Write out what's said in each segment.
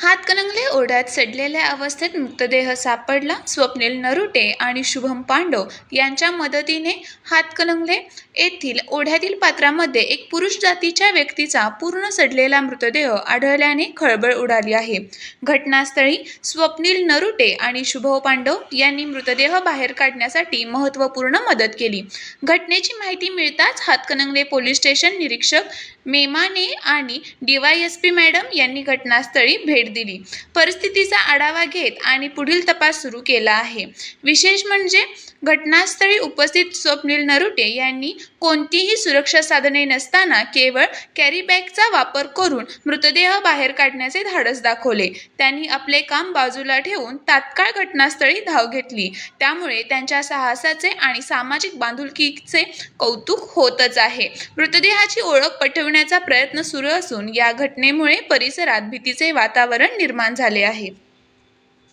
हातकणंगले ओढ्यात सडलेल्या अवस्थेत मृतदेह सापडला. स्वप्नील नरुटे आणि शुभम पांडव यांच्या मदतीने हातकणंगले येथील ओढ्यातील पात्रामध्ये एक पुरुष जातीच्या व्यक्तीचा पूर्ण सडलेला मृतदेह आढळल्याने खळबळ उडाली आहे. घटनास्थळी स्वप्नील नरुटे आणि शुभम पांडव यांनी मृतदेह बाहेर काढण्यासाठी महत्त्वपूर्ण मदत केली. घटनेची माहिती मिळताच हातकणंगले पोलीस स्टेशन निरीक्षक मेमाने आणि डीवायएसपी मॅडम यांनी घटनास्थळी भेट दिली. परिस्थितीचा आढावा घेत आणि पुढील तपास सुरू केला आहे. विशेष म्हणजे घटनास्थळी उपस्थित स्वप्नील नरुटे यांनी कोणतीही सुरक्षा साधने नसताना केवळ कॅरीबॅगचा वापर करून मृतदेह बाहेर काढण्याचे धाडस दाखवले. त्यांनी आपले काम बाजूला ठेवून तात्काळ घटनास्थळी धाव घेतली. त्यामुळे त्यांच्या साहसाचे आणि सामाजिक बांधुलकीचे कौतुक होतच आहे. मृतदेहाची ओळख पटवण्याचा प्रयत्न सुरू असून या घटनेमुळे परिसरात भीतीचे वातावरण वातावरण निर्माण झाले आहे.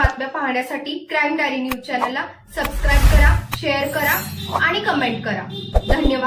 बातम्या पाहण्यासाठी क्राईम डायरी न्यूज चॅनलला सबस्क्राईब करा शेअर करा आणि कमेंट करा. धन्यवाद.